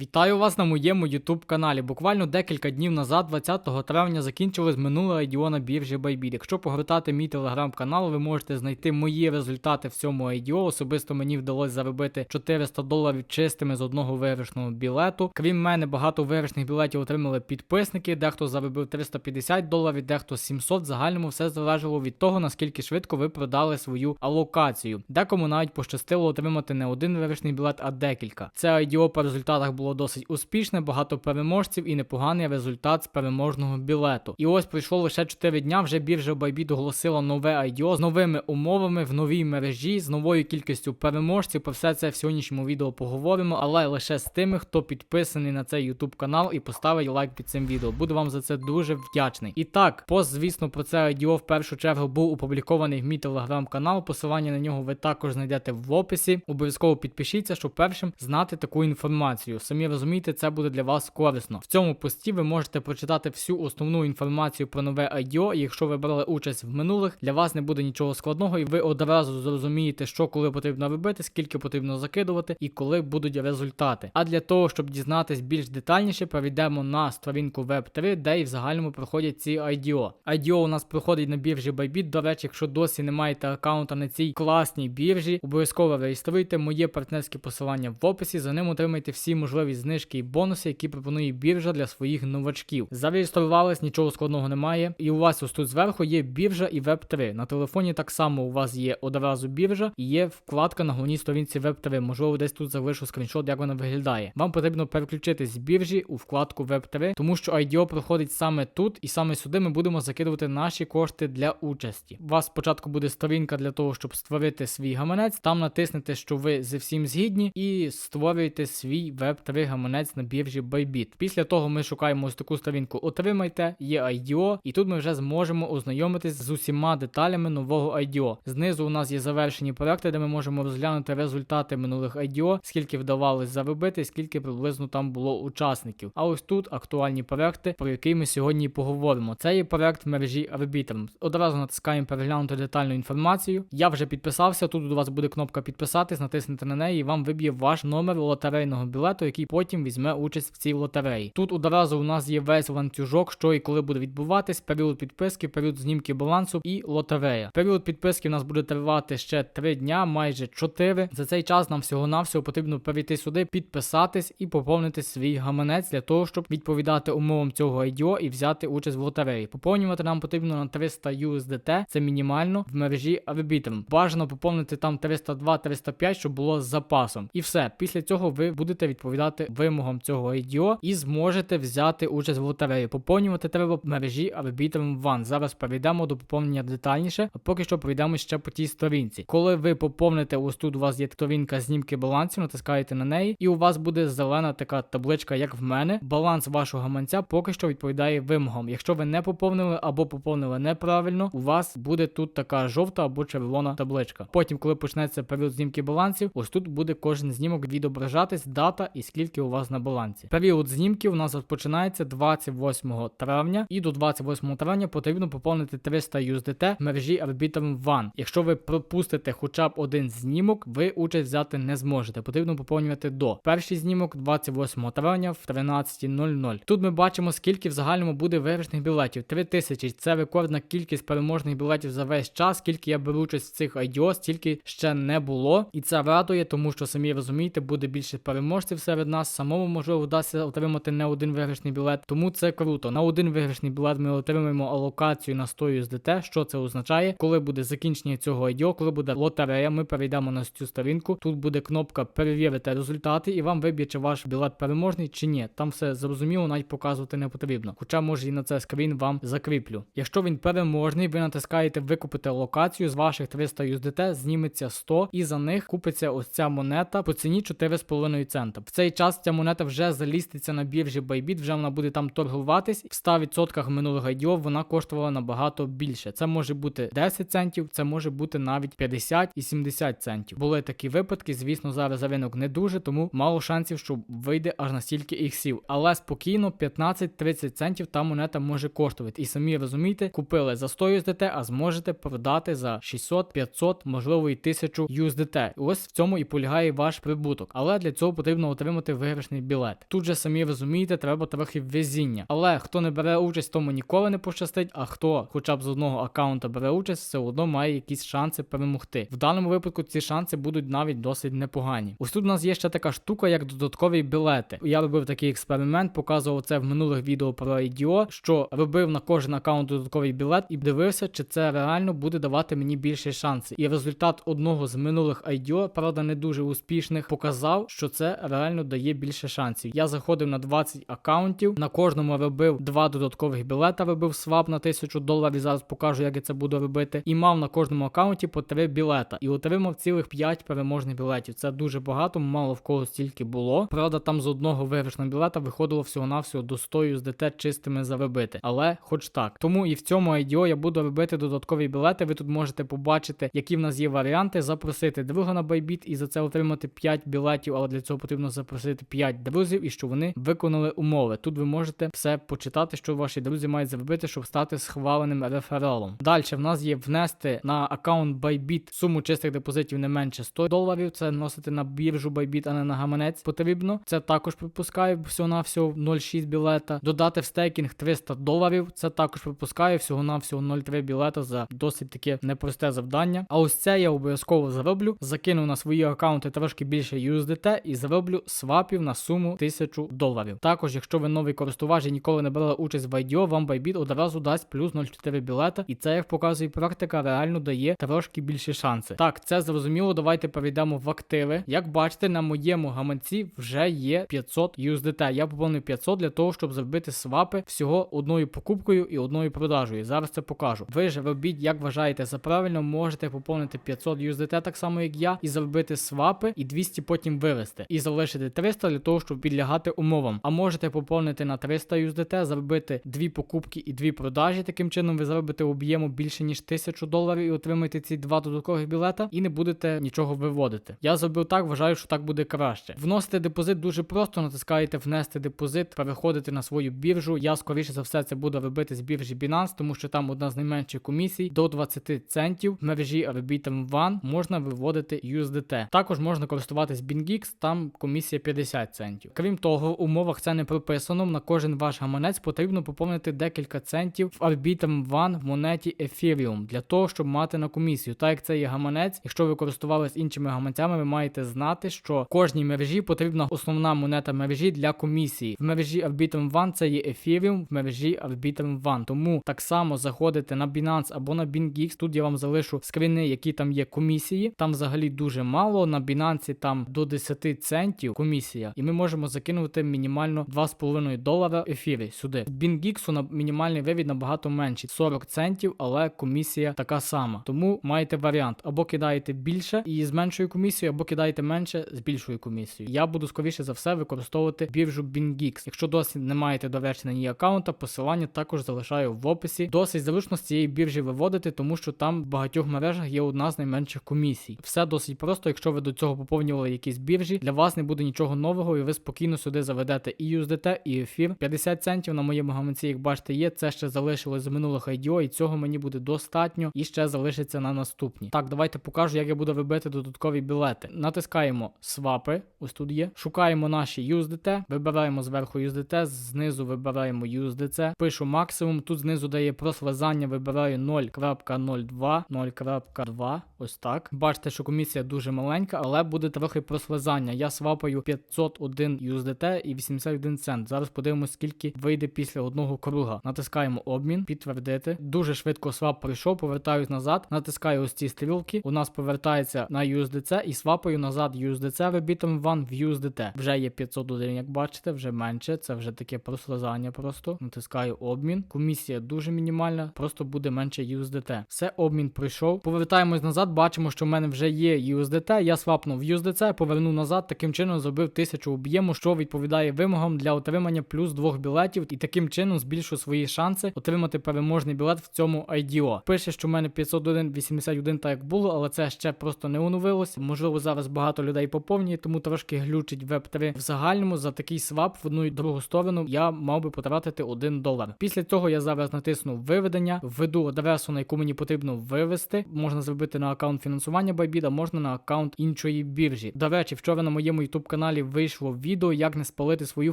Вітаю вас на моєму YouTube каналі. Буквально декілька днів назад, 20 травня, закінчилось минуле IDO на біржі Bybit. Якщо погортати мій телеграм-канал, ви можете знайти мої результати в цьому IDO. Особисто мені вдалося заробити 400 доларів чистими з одного виграшного білету. Крім мене, багато виграшних білетів отримали підписники. Дехто заробив 350 доларів, дехто 700. В загальному все залежало від того, наскільки швидко ви продали свою алокацію. Декому навіть пощастило отримати не один виграшний білет, а декілька. Це IDO по результатах було досить успішне, багато переможців і непоганий результат з переможного білету. І ось пройшло лише 4 дня. Вже біржа Bybit оголосила нове IDO з новими умовами в новій мережі, з новою кількістю переможців. Про все це в сьогоднішньому відео поговоримо, але лише з тими, хто підписаний на цей YouTube канал і поставить лайк під цим відео. Буду вам за це дуже вдячний. І так, пост, звісно, про це IDO в першу чергу був опублікований в мій телеграм-канал. Посилання на нього ви також знайдете в описі. Обов'язково підпишіться, щоб першим знати таку інформацію. Самі розумієте, це буде для вас корисно. В цьому пості ви можете прочитати всю основну інформацію про нове IDO, якщо ви брали участь в минулих, для вас не буде нічого складного, і ви одразу зрозумієте, що коли потрібно робити, скільки потрібно закидувати і коли будуть результати. А для того, щоб дізнатись більш детальніше, перейдемо на сторінку Web3, де і в загальному проходять ці IDO. IDO у нас проходить на біржі Bybit. До речі, якщо досі не маєте аккаунта на цій класній біржі, обов'язково реєструйте моє партнерське посилання в описі. За ним отримайте всі можливі знижки і бонуси, які пропонує біржа для своїх новачків. Зареєструвались, нічого складного немає. І у вас ось тут зверху є біржа і Web3. На телефоні так само у вас є одразу біржа і є вкладка на головній сторінці Web3. Можливо, десь тут залишу скріншот, як вона виглядає. Вам потрібно переключитись з біржі у вкладку Web3, тому що IDO проходить саме тут, і саме сюди ми будемо закидувати наші кошти для участі. У вас спочатку буде сторінка для того, щоб створити свій гаманець. Там натиснете, що ви зі всім згідні, і створюєте свій Web3 гаманець на біржі Bybit. Після того ми шукаємо ось таку сторінку. Отримайте, є IDO, і тут ми вже зможемо ознайомитись з усіма деталями нового IDO. Знизу у нас є завершені проекти, де ми можемо розглянути результати минулих IDO, скільки вдавалось заробити, скільки приблизно там було учасників. А ось тут актуальні проекти, про які ми сьогодні поговоримо. Це є проект мережі Arbitrum. Одразу натискаємо переглянути детальну інформацію. Я вже підписався. Тут у вас буде кнопка підписатись, натиснете на неї, і вам виб'є ваш номер лотерейного білету, який потім візьме участь в цій лотереї. Тут одразу у нас є весь ланцюжок, що і коли буде відбуватись, період підписки, період знімки балансу і лотерея. Період підписки у нас буде тривати ще 3 дня, майже 4. За цей час нам всього-навсього потрібно перейти сюди, підписатись і поповнити свій гаманець для того, щоб відповідати умовам цього IDO і взяти участь в лотереї. Поповнювати нам потрібно на 300 USDT, це мінімально в мережі Arbitrum. Бажано поповнити там 302-305, щоб було з запасом. І все. Після цього ви будете відповідати вимогам цього IDO і зможете взяти участь в лотереї. Поповнювати треба мережі Arbitrum One. Зараз перейдемо до поповнення детальніше, а поки що пройдемо ще по тій сторінці. Коли ви поповните, ось тут у вас є сторінка знімки балансів, натискаєте на неї, і у вас буде зелена така табличка, як в мене. Баланс вашого гаманця поки що відповідає вимогам. Якщо ви не поповнили або поповнили неправильно, у вас буде тут така жовта або червона табличка. Потім, коли почнеться період знімки балансів, ось тут буде кожен знімок відображатись, дата і скільки у вас на балансі. Період знімків у нас розпочинається 28 травня, і до 28 травня потрібно поповнити 300 USDT в мережі Arbitrum One. Якщо ви пропустите хоча б один знімок, ви участь взяти не зможете. Потрібно поповнювати до. Перший знімок 28 травня в 13.00. Тут ми бачимо, скільки в загальному буде виграшних білетів. 3000 це рекордна кількість переможних білетів за весь час. Скільки я беру участь в цих IDO, стільки ще не було. І це радує, тому що самі розумієте, буде більше переможців серед нас. Самому можливо вдасться отримати не один виграшний білет. Тому це круто. На один виграшний білет ми отримаємо алокацію на 100 USDT. Що це означає? Коли буде закінчення цього IDO, коли буде лотерея, ми перейдемо на цю сторінку. Тут буде кнопка перевірити результати, і вам виб'є, чи ваш білет переможний чи ні. Там все зрозуміло, навіть показувати не потрібно. Хоча може і на це скрін вам закріплю. Якщо він переможний, ви натискаєте викупити локацію з ваших 300 USDT, зніметься 100 і за них купиться ось ця монета по ціні 4,5 цента. В цей час ця монета вже заліститься на біржі Bybit, вже вона буде там торгуватись. В 100% минулих IDO вона коштувала набагато більше. Це може бути 10 центів, це може бути навіть 50 і 70 центів. Були такі випадки. Звісно, зараз за ринок не дуже, тому мало шансів, що вийде аж настільки іксів. Але спокійно 15-30 центів та монета може коштувати. І самі розумієте, купили за 100 USDT, а зможете продати за 600, 500, можливо і 1000 USDT. Ось в цьому і полягає ваш прибуток. Але для цього потрібно отримати отримати виграшний білет. Тут же самі розумієте, треба трохи везіння. Але хто не бере участь, тому ніколи не пощастить. А хто хоча б з одного аккаунта бере участь, все одно має якісь шанси перемогти. В даному випадку ці шанси будуть навіть досить непогані. Ось тут у нас є ще така штука, як додаткові білети. Я робив такий експеримент, показував це в минулих відео про IDO, що робив на кожен аккаунт додатковий білет і дивився, чи це реально буде давати мені більше шансів. І результат одного з минулих IDO, правда, не дуже успішних, показав, що це реально дає більше шансів. Я заходив на 20 аккаунтів, на кожному робив два додаткових білета, робив свап на 1000 доларів. Зараз покажу, як я це буду робити. І мав на кожному аккаунті по 3 білета. І отримав цілих 5 переможних білетів. Це дуже багато, мало в кого стільки було. Правда, там з одного виграшного білета виходило всього-навсього до 100 USDT чистими заробити. Але хоч так. Тому і в цьому IDO я буду робити додаткові білети. Ви тут можете побачити, які в нас є варіанти. Запросити друга на Bybit і за це отримати 5 білетів, але для цього потрібно запросити 5 друзів і щоб вони виконали умови. Тут ви можете все почитати, що ваші друзі мають зробити, щоб стати схваленим рефералом. Далі в нас є внести на аккаунт Bybit суму чистих депозитів не менше 100 доларів. Це носити на біржу Bybit, а не на гаманець потрібно. Це також пропускаю всього на всього 0,6 білета. Додати в стейкінг 300 доларів. Це також пропускаю всього на всього 0,3 білета за досить таке непросте завдання. А ось це я обов'язково зароблю. Закину на свої аккаунти трошки більше USDT і зароблю свапів на суму 1000 доларів. Також, якщо ви новий користувач і ніколи не брали участь в IDO, вам Bybit одразу дасть плюс 0,4 білета. І це, як показує практика, реально дає трошки більше шанси. Так, це зрозуміло. Давайте перейдемо в активи. Як бачите, на моєму гаманці вже є 500 USDT. Я поповнив 500 для того, щоб зробити свапи всього одною покупкою і одною продажею. Зараз це покажу. Ви ж робіть, як вважаєте за правильно, можете поповнити 500 USDT, так само як я, і зробити свапи, і 200 потім вивести. І залишити 300 для того, щоб підлягати умовам. А можете поповнити на 300 USDT, зробити дві покупки і дві продажі. Таким чином ви заробите об'єму більше ніж 1000 доларів і отримаєте ці два додаткових білета, і не будете нічого виводити. Я зробив так, вважаю, що так буде краще. Вносити депозит дуже просто, натискаєте внести депозит, переходите на свою біржу. Я скоріше за все це буду робити з біржі Binance, тому що там одна з найменших комісій до 20 центів. В мережі Arbitrum One можна виводити USDT. Також можна користуватись BingX, там комісія 50 центів. Крім того, в умовах це не прописано. На кожен ваш гаманець потрібно поповнити декілька центів в Arbitrum One в монеті Ethereum для того, щоб мати на комісію. Так як це є гаманець, якщо ви користувались іншими гаманцями, ви маєте знати, що кожній мережі потрібна основна монета мережі для комісії. В мережі Arbitrum One це є Ethereum, в мережі Arbitrum One. Тому так само заходите на Binance або на BingX. Тут я вам залишу скріни, які там є комісії. Там взагалі дуже мало. На Binance там до 10 центів комісія, і ми можемо закинути мінімально 2,5 долара ефіри сюди. В на мінімальний вивід набагато менший 40 центів, але комісія така сама. Тому маєте варіант або кидаєте більше і з меншою комісією, або кидаєте менше з більшою комісією. Я буду скоріше за все використовувати біржу BingX. Якщо досі не маєте до речі на ній аккаунта, посилання також залишаю в описі. Досить зручно з цієї біржі виводити, тому що там в багатьох мережах є одна з найменших комісій. Все досить просто. Якщо ви до цього поповнювали якісь біржі, для вас не буде нічого нового, і ви спокійно сюди заведете і USDT, і ефір. 50 центів на моєму гаманці, як бачите, є. Це ще залишилось з минулих IDO, і цього мені буде достатньо і ще залишиться на наступні. Так, давайте покажу, як я буду робити додаткові білети. Натискаємо свапи, ось тут є. Шукаємо наші USDT, вибираємо зверху USDT, знизу вибираємо USDC, пишу максимум. Тут знизу дає прослизання, вибираю 0.02, 0.2. Ось так. Бачите, що комісія дуже маленька, але буде трохи прослизання. Я свапаю 501 USDT і 81 цент. Зараз подивимось, скільки вийде після одного круга. Натискаємо обмін, підтвердити. Дуже швидко свап пройшов, повертаюсь назад. Натискаю ось ці стрілки. У нас повертається на USDC і свапаю назад USDC вибітом ван в USDT. Вже є 501, як бачите, вже менше. Це вже таке прослизання просто. Натискаю обмін. Комісія дуже мінімальна, просто буде менше USDT. Все, обмін пройшов. Повертаємось назад, бачимо, що в мене вже є USDT. Я свапнув USDC, повернув назад. Таким чином зробив 1000 об'єму, що відповідає вимогам для отримання плюс двох білетів, і таким чином збільшую свої шанси отримати переможний білет в цьому IDO. Пише, що в мене 501, 81 так як було, але це ще просто не оновилось. Можливо, зараз багато людей поповнює, тому трошки глючить веб 3 В загальному за такий свап в одну і другу сторону я мав би потратити 1 долар. Після цього я зараз натисну виведення, введу адресу, на яку мені потрібно вивести. Можна зробити на аккаунт фінансування Bybit, а можна на аккаунт іншої біржі. До речі, вчора на моєму YouTube каналі каналі вийшло відео, як не спалити свою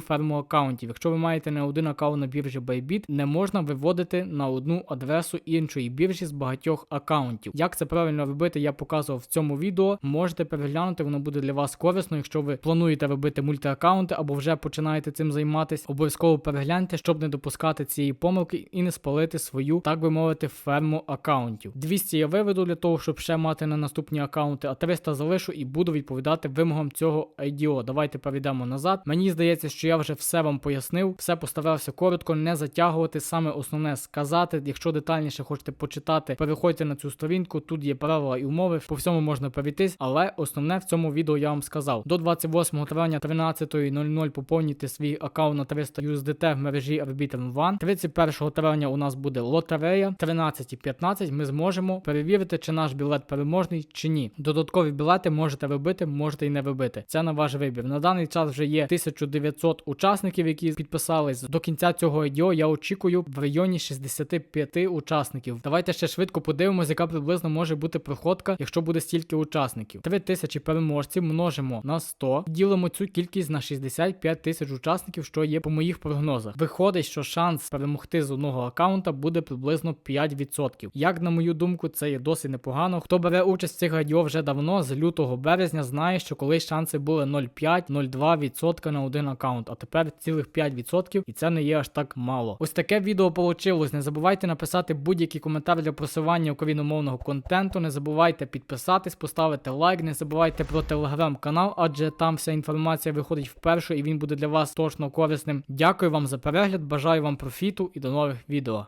ферму аккаунтів. Якщо ви маєте не один аккаунт на біржі Bybit, не можна виводити на одну адресу іншої біржі з багатьох аккаунтів. Як це правильно робити, я показував в цьому відео. Можете переглянути, воно буде для вас корисно. Якщо ви плануєте робити мультиаккаунти або вже починаєте цим займатися, обов'язково перегляньте, щоб не допускати цієї помилки і не спалити свою, так би мовити, ферму аккаунтів. 200 я виведу для того, щоб ще мати на наступні аккаунти, а 300 залишу і буду відповідати вимогам цього IDO. Давайте перейдемо назад. Мені здається, що я вже все вам пояснив, все постарався коротко, не затягувати. Саме основне сказати. Якщо детальніше хочете почитати, переходьте на цю сторінку. Тут є правила і умови. По всьому можна перейтись, але основне в цьому відео я вам сказав. До 28 травня 13.00 поповнюйте свій аккаунт на 300 USDT в мережі Arbitrum One. 31 травня у нас буде лотерея. 13.15 ми зможемо перевірити, чи наш білет переможний чи ні. Додаткові білети можете робити, можете і не робити. Це на ваш вибір. На даний час вже є 1900 учасників, які підписались. До кінця цього IDO я очікую в районі 65 учасників. Давайте ще швидко подивимося, яка приблизно може бути проходка, якщо буде стільки учасників. 3000 переможців множимо на 100, ділимо цю кількість на 65 тисяч учасників, що є по моїх прогнозах. Виходить, що шанс перемогти з одного аккаунта буде приблизно 5%. Як на мою думку, це є досить непогано. Хто бере участь в цих радіо вже давно, з лютого березня, знає, що колись шанси були 0,5-0,2% на один аккаунт, а тепер цілих 5%, і це не є аж так мало. Ось таке відео получилось. Не забувайте написати будь-який коментар для просування україномовного контенту. Не забувайте підписатись, поставити лайк, не забувайте про телеграм-канал, адже там вся інформація виходить вперше і він буде для вас точно корисним. Дякую вам за перегляд, бажаю вам профіту і до нових відео.